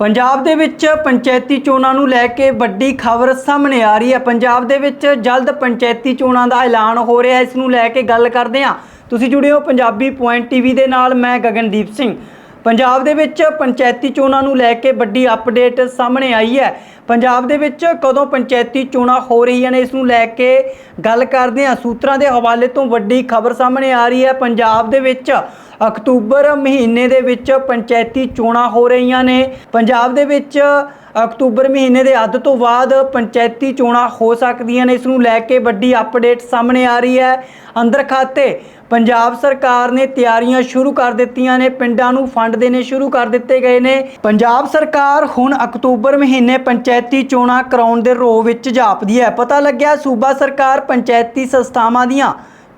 ਪੰਜਾਬ ਦੇ ਵਿੱਚ ਪੰਚਾਇਤੀ ਚੋਣਾਂ ਨੂੰ ਲੈ ਕੇ ਵੱਡੀ ਖਬਰ ਸਾਹਮਣੇ ਆ ਰਹੀ ਹੈ। ਪੰਜਾਬ ਦੇ ਵਿੱਚ ਜਲਦ ਪੰਚਾਇਤੀ ਚੋਣਾਂ ਦਾ ਐਲਾਨ ਹੋ ਰਿਹਾ ਹੈ। ਇਸ ਨੂੰ ਲੈ ਕੇ ਗੱਲ ਕਰਦੇ ਹਾਂ। ਤੁਸੀਂ ਜੁੜੇ ਹੋ ਪੰਜਾਬੀ ਪੁਆਇੰਟ ਟੀਵੀ ਦੇ ਨਾਲ, ਮੈਂ ਗਗਨਦੀਪ ਸਿੰਘ। ਪੰਜਾਬ ਦੇ ਵਿੱਚ ਪੰਚਾਇਤੀ ਚੋਣਾਂ ਨੂੰ ਲੈ ਕੇ ਵੱਡੀ ਅਪਡੇਟ ਸਾਹਮਣੇ ਆਈ ਹੈ। ਪੰਜਾਬ ਦੇ ਵਿੱਚ ਕਦੋਂ ਪੰਚਾਇਤੀ ਚੋਣਾਂ ਹੋ ਰਹੀਆਂ ਨੇ, ਇਸ ਨੂੰ ਲੈ ਕੇ ਗੱਲ ਕਰਦੇ ਹਾਂ। ਸੂਤਰਾਂ ਦੇ ਹਵਾਲੇ ਤੋਂ ਵੱਡੀ ਖਬਰ ਸਾਹਮਣੇ ਆ ਰਹੀ ਹੈ। ਪੰਜਾਬ ਦੇ ਵਿੱਚ ਅਕਤੂਬਰ ਮਹੀਨੇ ਦੇ ਵਿੱਚ ਪੰਚਾਇਤੀ ਚੋਣਾਂ ਹੋ ਰਹੀਆਂ ਨੇ। ਪੰਜਾਬ ਦੇ ਵਿੱਚ ਅਕਤੂਬਰ ਮਹੀਨੇ ਦੇ ਅੱਧ ਤੋਂ ਬਾਅਦ ਪੰਚਾਇਤੀ ਚੋਣਾਂ ਹੋ ਸਕਦੀਆਂ ਨੇ। ਇਸ ਨੂੰ ਲੈ ਕੇ ਵੱਡੀ ਅਪਡੇਟ ਸਾਹਮਣੇ ਆ ਰਹੀ ਹੈ। ਅੰਦਰ ਖਾਤੇ, ਪੰਜਾਬ ਸਰਕਾਰ ਨੇ ਤਿਆਰੀਆਂ ਸ਼ੁਰੂ ਕਰ ਦਿੱਤੀਆਂ ਨੇ। ਪਿੰਡਾਂ ਨੂੰ ਫੰਡ ਦੇਣੇ ਸ਼ੁਰੂ ਕਰ ਦਿੱਤੇ ਗਏ ਨੇ। ਪੰਜਾਬ ਸਰਕਾਰ ਹੁਣ ਅਕਤੂਬਰ ਮਹੀਨੇ ਪੰਚਾਇਤੀ ਚੋਣਾਂ ਕਰਾਉਣ ਦੇ ਰੋਹ ਵਿੱਚ ਜਾਪਦੀ ਹੈ। ਪਤਾ ਲੱਗਿਆ, ਸੂਬਾ ਸਰਕਾਰ ਪੰਚਾਇਤੀ ਸੰਸਥਾਵਾਂ ਦੀਆਂ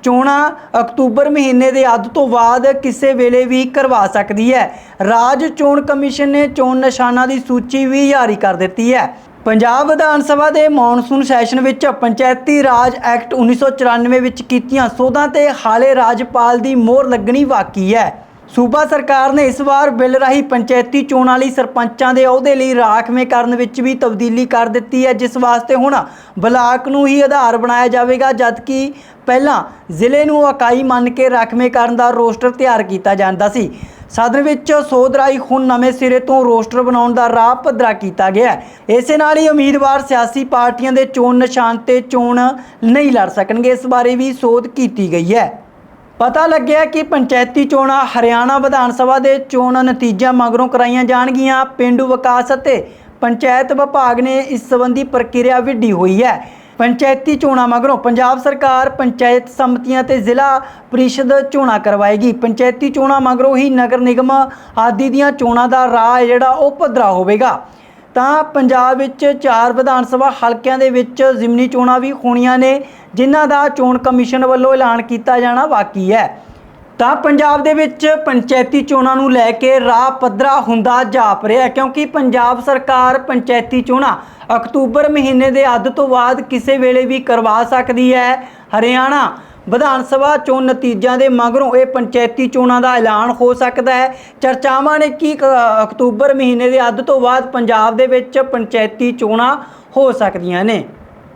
ਚੋਣਾਂ ਅਕਤੂਬਰ ਮਹੀਨੇ ਦੇ ਅੱਧ ਤੋਂ ਬਾਅਦ ਕਿਸੇ ਵੇਲੇ ਵੀ ਕਰਵਾ ਸਕਦੀ ਹੈ। ਰਾਜ ਚੋਣ ਕਮਿਸ਼ਨ ਨੇ ਚੋਣ ਨਿਸ਼ਾਨਾਂ ਦੀ ਸੂਚੀ ਵੀ ਜਾਰੀ ਕਰ ਦਿੱਤੀ ਹੈ। ਪੰਜਾਬ ਵਿਧਾਨ ਸਭਾ ਦੇ ਮੌਨਸੂਨ ਸੈਸ਼ਨ ਵਿੱਚ ਪੰਚਾਇਤੀ ਰਾਜ ਐਕਟ 1994 ਵਿੱਚ ਕੀਤੀਆਂ ਸੋਧਾਂ ਤੇ ਹਾਲੇ ਰਾਜਪਾਲ ਦੀ ਮੋਹਰ ਲੱਗਣੀ ਬਾਕੀ ਹੈ। ਸੂਬਾ ਸਰਕਾਰ ਨੇ ਇਸ ਵਾਰ ਬਿੱਲ ਰਾਹੀਂ ਪੰਚਾਇਤੀ ਚੋਣਾਂ ਲਈ ਸਰਪੰਚਾਂ ਦੇ ਅਹੁਦੇ ਲਈ ਰਾਖਵੇਂ ਕਰਨ ਵਿੱਚ ਵੀ ਤਬਦੀਲੀ ਕਰ ਦਿੱਤੀ ਹੈ, ਜਿਸ ਵਾਸਤੇ ਹੁਣ ਬਲਾਕ ਨੂੰ ਹੀ ਆਧਾਰ ਬਣਾਇਆ ਜਾਵੇਗਾ, ਜਦਕਿ ਪਹਿਲਾਂ ਜ਼ਿਲ੍ਹੇ ਨੂੰ ਇਕਾਈ ਮੰਨ ਕੇ ਰਾਖਵੇਂ ਕਰਨ ਦਾ ਰੋਸਟਰ ਤਿਆਰ ਕੀਤਾ ਜਾਂਦਾ ਸੀ। ਸਦਨ ਵਿੱਚ ਸੋਧ ਰਾਹੀਂ ਹੁਣ ਨਵੇਂ ਸਿਰੇ ਤੋਂ ਰੋਸਟਰ ਬਣਾਉਣ ਦਾ ਰਾਹ ਪੱਧਰਾ ਕੀਤਾ ਗਿਆ ਹੈ। ਇਸੇ ਨਾਲ ਹੀ ਉਮੀਦਵਾਰ ਸਿਆਸੀ ਪਾਰਟੀਆਂ ਦੇ ਚੋਣ ਨਿਸ਼ਾਨ ਤੇ ਚੋਣ ਨਹੀਂ ਲੜ ਸਕਣਗੇ, ਇਸ ਬਾਰੇ ਵੀ ਸੋਧ ਕੀਤੀ ਗਈ ਹੈ। ਪਤਾ ਲੱਗਿਆ ਕਿ ਪੰਚਾਇਤੀ ਚੋਣਾਂ ਹਰਿਆਣਾ ਵਿਧਾਨ ਸਭਾ ਦੇ ਚੋਣ ਨਤੀਜਿਆਂ ਮਗਰੋਂ ਕਰਾਈਆਂ ਜਾਣਗੀਆਂ। ਪਿੰਡੂ ਵਿਕਾਸ ਅਤੇ ਪੰਚਾਇਤ ਵਿਭਾਗ ਨੇ ਇਸ ਸੰਬੰਧੀ ਪ੍ਰਕਿਰਿਆ ਵਿੱਢੀ ਹੋਈ ਹੈ। ਪੰਚਾਇਤੀ ਚੋਣਾਂ ਮਗਰੋਂ ਪੰਜਾਬ ਸਰਕਾਰ, ਪੰਚਾਇਤ ਸਮਤੀਆਂ ਤੇ ਜ਼ਿਲ੍ਹਾ ਪ੍ਰੀਸ਼ਦ ਚੋਣਾਂ ਕਰਵਾਏਗੀ। ਪੰਚਾਇਤੀ ਚੋਣਾਂ ਮਗਰੋਂ ਹੀ ਨਗਰ ਨਿਗਮ ਆਦਿ ਦੀਆਂ ਚੋਣਾਂ ਦਾ ਰਾਹ ਹੈ ਜਿਹੜਾ ਉਹ ਪੱਧਰਾ ਹੋਵੇਗਾ। ਤਾਂ ਪੰਜਾਬ ਵਿੱਚ ਚਾਰ ਵਿਧਾਨ ਸਭਾ ਹਲਕਿਆਂ ਦੇ ਵਿੱਚ ਜ਼ਿਮਨੀ ਚੋਣਾਂ ਵੀ ਹੋਣੀਆਂ ਨੇ, ਜਿਨ੍ਹਾਂ ਦਾ ਚੋਣ ਕਮਿਸ਼ਨ ਵੱਲੋਂ ਐਲਾਨ ਕੀਤਾ ਜਾਣਾ ਬਾਕੀ ਹੈ। ਤਾਂ ਪੰਜਾਬ ਦੇ ਵਿੱਚ ਪੰਚਾਇਤੀ ਚੋਣਾਂ ਨੂੰ ਲੈ ਕੇ ਰਾਹ ਪੱਧਰਾ ਹੁੰਦਾ ਜਾਪ ਰਿਹਾ ਕਿਉਂਕਿ ਪੰਜਾਬ ਸਰਕਾਰ ਪੰਚਾਇਤੀ ਚੋਣਾਂ ਅਕਤੂਬਰ ਮਹੀਨੇ ਦੇ ਅੱਧ ਤੋਂ ਬਾਅਦ ਕਿਸੇ ਵੇਲੇ ਵੀ ਕਰਵਾ ਸਕਦੀ ਹੈ। ਹਰਿਆਣਾ ਵਿਧਾਨ ਸਭਾ ਚੋਣ ਨਤੀਜਿਆਂ ਦੇ ਮਗਰੋਂ ਇਹ ਪੰਚਾਇਤੀ ਚੋਣਾਂ ਦਾ ਐਲਾਨ ਹੋ ਸਕਦਾ ਹੈ। ਚਰਚਾਵਾਂ ਨੇ ਕੀ ਕ- ਅਕਤੂਬਰ ਮਹੀਨੇ ਦੇ ਅੱਧ ਤੋਂ ਬਾਅਦ ਪੰਜਾਬ ਦੇ ਵਿੱਚ ਪੰਚਾਇਤੀ ਚੋਣਾਂ ਹੋ ਸਕਦੀਆਂ ਨੇ।